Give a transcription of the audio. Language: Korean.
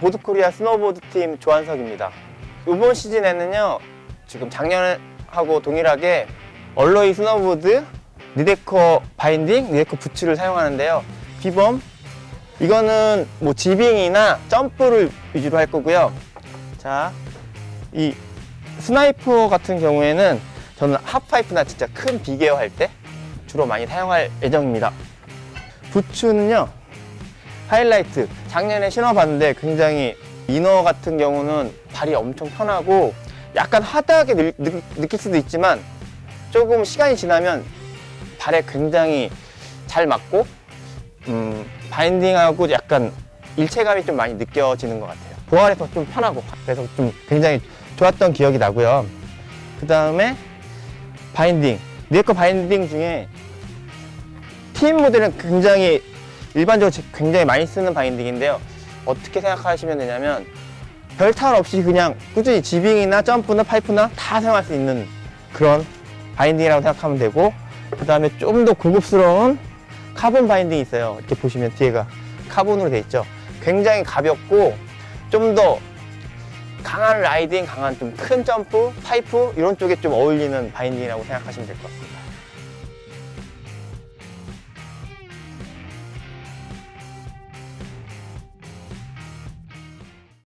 보드코리아 스노보드 팀 조한석입니다. 이번 시즌에는요, 지금 작년하고 동일하게 얼로이 스노보드, 니데코 바인딩, 니데코 부츠를 사용하는데요. 비범, 이거는 뭐 지빙이나 점프를 위주로 할 거고요. 자, 이 스나이퍼 같은 경우에는 저는 하프파이프나 진짜 큰 비계어 할 때 주로 많이 사용할 예정입니다. 부츠는요, 하이라이트. 작년에 신어봤는데 굉장히 이너 같은 경우는 발이 엄청 편하고 약간 하드하게 느, 느, 느낄 수도 있지만 조금 시간이 지나면 발에 굉장히 잘 맞고 음, 바인딩하고 약간 일체감이 좀 많이 느껴지는 것 같아요. 보안에서 좀 편하고 그래서 좀 굉장히 좋았던 기억이 나고요. 그 다음에 바인딩. 니에코 바인딩 중에 팀 모델은 굉장히 일반적으로 제- 굉장히 많이 쓰는 바인딩인데요. 어떻게 생각하시면 되냐면 별 탈 없이 그냥 꾸준히 지빙이나 점프나 파이프나 다 사용할 수 있는 그런 바인딩이라고 생각하면 되고 그 다음에 좀 더 고급스러운 카본 바인딩이 있어요. 이렇게 보시면 뒤에가 카본으로 돼 있죠. 굉장히 가볍고 좀 더 강한 라이딩, 강한 좀 큰 점프, 파이프 이런 쪽에 좀 어울리는 바인딩이라고 생각하시면 될 것 같습니다.